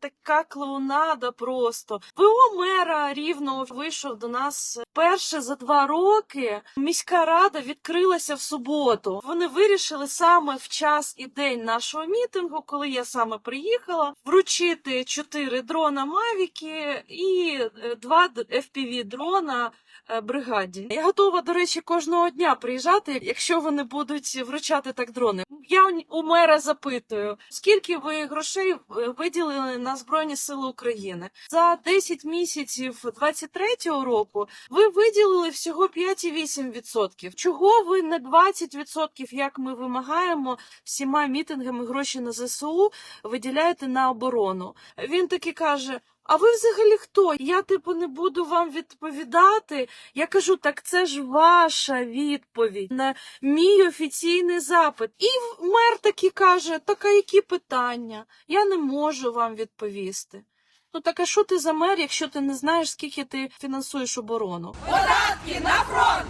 Така клоунада просто. ВО мера рівно вийшов до нас перше за два роки. Міська рада відкрилася в суботу. Вони вирішили саме в час і день нашого мітингу, коли я саме приїхала, вручити чотири дрона Мавіки і е, два fpv дрона е, бригаді. Я готова, до речі, кожного дня приїжджати, якщо вони будуть вручати так дрони. Я у- у мера запитую, скільки ви грошей е, виділили на Збройні Сили України за 10 місяців 23-го року. Ви виділили всього 5,8%. Чого ви не 20%, як ми вимагаємо всіма мітингами гроші на ЗСУ виділяєте на оборону? Він таки каже. А ви взагалі хто? Я типу не буду вам відповідати. Я кажу, так це ж ваша відповідь на мій офіційний запит. І мер таки каже: так а які питання? Я не можу вам відповісти. Ну так а що ти за мер, якщо ти не знаєш, скільки ти фінансуєш оборону? Податки на фронт!